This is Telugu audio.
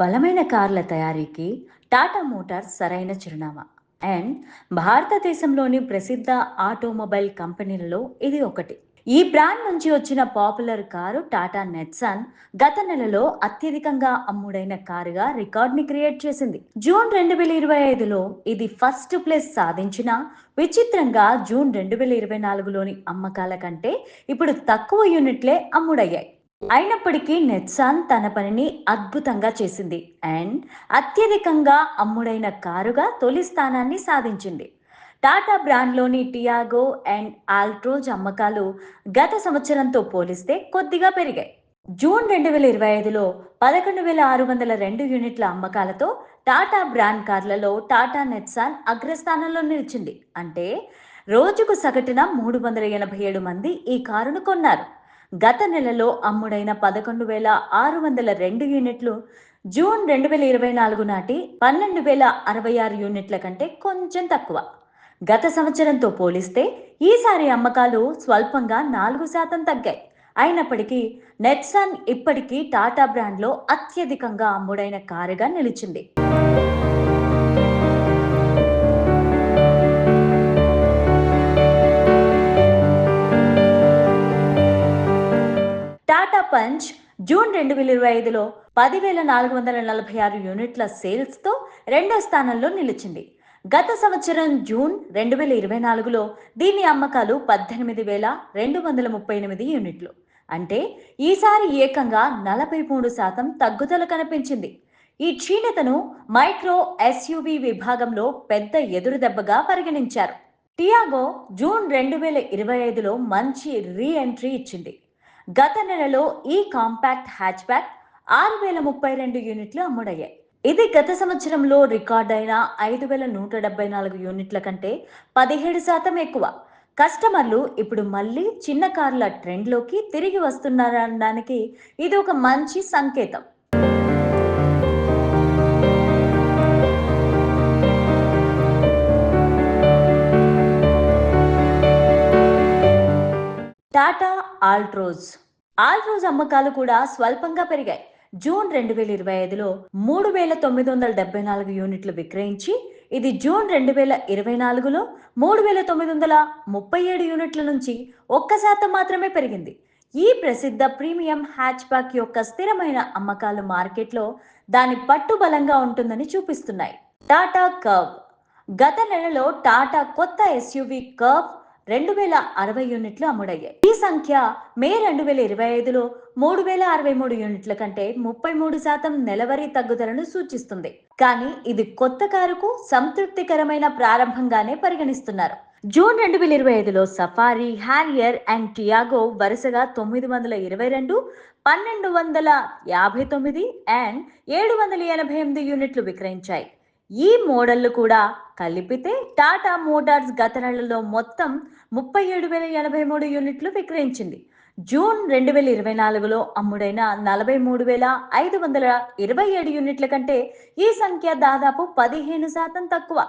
బలమైన కార్ల తయారీకి టాటా మోటార్స్ సరైన చిరునామా. అండ్ భారతదేశంలోని ప్రసిద్ధ ఆటోమొబైల్ కంపెనీలలో ఇది ఒకటి. ఈ బ్రాండ్ నుంచి వచ్చిన పాపులర్ కారు టాటా నెట్సాన్ గత నెలలో అత్యధికంగా అమ్ముడైన కారుగా రికార్డ్ని క్రియేట్ చేసింది. జూన్ రెండు వేల ఇరవై ఐదులో ఇది ఫస్ట్ ప్లేస్ సాధించిన విచిత్రంగా జూన్ రెండు వేల ఇరవై నాలుగులోని అమ్మకాల కంటే ఇప్పుడు తక్కువ యూనిట్లే అమ్ముడయ్యాయి. అయినప్పటికీ నెట్సాన్ తన పనిని అద్భుతంగా చేసింది అండ్ అత్యధికంగా అమ్ముడైన కారుగా తొలి స్థానాన్ని సాధించింది. టాటా బ్రాండ్లోని టియాగో అండ్ ఆల్ట్రోజ్ అమ్మకాలు గత సంవత్సరంతో పోలిస్తే కొద్దిగా పెరిగాయి. జూన్ రెండు వేల ఇరవై ఐదులో పదకొండు వేల ఆరు వందల రెండు యూనిట్ల అమ్మకాలతో టాటా బ్రాండ్ కార్లలో టాటా నెట్సాన్ అగ్రస్థానంలో నిలిచింది. అంటే రోజుకు సగటున మూడు వందల ఎనభై ఏడు మంది ఈ కారును కొన్నారు. గత నెలలో అమ్ముడైన పదకొండు వేల ఆరు వందల రెండు యూనిట్లు జూన్ రెండు వేల ఇరవై నాలుగు నాటి పన్నెండు వేల అరవై ఆరు యూనిట్ల కంటే కొంచెం తక్కువ. గత సంవత్సరంతో పోలిస్తే ఈసారి అమ్మకాలు స్వల్పంగా నాలుగు శాతం తగ్గాయి. అయినప్పటికీ నెట్సాన్ ఇప్పటికీ టాటా బ్రాండ్లో అత్యధికంగా అమ్ముడైన కారుగా నిలిచింది. జూన్ రెండు వేల ఇరవై ఐదులో పదివేల నాలుగు వందల నలభై ఆరు యూనిట్ల సేల్స్తో రెండో స్థానంలో నిలిచింది. గత సంవత్సరం జూన్ రెండు వేల ఇరవై నాలుగులో దీని అమ్మకాలు పద్దెనిమిది వేల రెండు వందల ముప్పై ఎనిమిది యూనిట్లు. అంటే ఈసారి ఏకంగా నలభై మూడు శాతం తగ్గుదల కనిపించింది. ఈ క్షీణతను మైక్రో ఎస్యూవి విభాగంలో పెద్ద ఎదురుదెబ్బగా పరిగణించారు. టియాగో జూన్ రెండు వేల ఇరవై ఐదులో మంచి రీ ఎంట్రీ ఇచ్చింది. గత నెలలో ఈ కాంపాక్ట్ హ్యాచ్ బ్యాక్ ఆరు వేల ముప్పై రెండు యూనిట్లు అమ్ముడయ్యాయి. ఇది గత సంవత్సరంలో రికార్డ్ అయిన ఐదు వేల నూట డెబ్బై నాలుగు యూనిట్ల కంటే పదిహేడు శాతం ఎక్కువ. కస్టమర్లు ఇప్పుడు మళ్ళీ చిన్న కార్ల ట్రెండ్లోకి తిరిగి వస్తున్నారనడానికి ఇది ఒక మంచి సంకేతం. టాటా ఆల్ట్రోజ్. ఆల్ట్రోజ్ అమ్మకాలు కూడా స్వల్పంగా పెరిగాయి. జూన్ రెండు వేల ఇరవై ఐదులో మూడు వేల తొమ్మిది వందల డెబ్బై నాలుగు యూనిట్లు విక్రయించి ఇది జూన్ రెండు వేల ఇరవై నాలుగులో మూడు వేల తొమ్మిది వందల ముప్పై ఏడు యూనిట్ల నుంచి ఒక్క శాతం మాత్రమే పెరిగింది. ఈ ప్రసిద్ధ ప్రీమియం హ్యాచ్బ్యాక్ యొక్క స్థిరమైన అమ్మకాలు మార్కెట్లో దాని పట్టు బలంగా ఉంటుందని చూపిస్తున్నాయి. టాటా కర్వ్. గత నెలలో టాటా కొత్త ఎస్యూవి కర్వ్ రెండు వేల అరవై యూనిట్లు అమ్ముడయ్యాయి. ఈ సంఖ్య మే రెండు వేల ఇరవై ఐదులో మూడు వేల అరవై మూడు యూనిట్ల కంటే ముప్పై మూడు శాతం నెలవారీ తగ్గుదలను సూచిస్తుంది. కానీ ఇది కొత్త కారుకు సంతృప్తికరమైన ప్రారంభంగానే పరిగణిస్తున్నారు. జూన్ రెండు వేల ఇరవై ఐదులో సఫారీ హ్యారియర్ అండ్ టియాగో వరుసగా తొమ్మిది వందల ఇరవై రెండు పన్నెండు వందల యాభై తొమ్మిది అండ్ ఏడు వందల ఎనభై ఎనిమిది యూనిట్లు విక్రయించాయి. ఈ మోడళ్ళు కూడా కలిపితే టాటా మోటార్స్ గత నెలలో మొత్తం ముప్పై ఏడు వేల ఎనభై మూడు యూనిట్లు విక్రయించింది. జూన్ రెండు వేల ఇరవై నాలుగులో అమ్ముడైన నలభై మూడు వేల ఐదు వందల ఇరవై ఏడు యూనిట్ల కంటే ఈ సంఖ్య దాదాపు పదిహేను శాతం తక్కువ.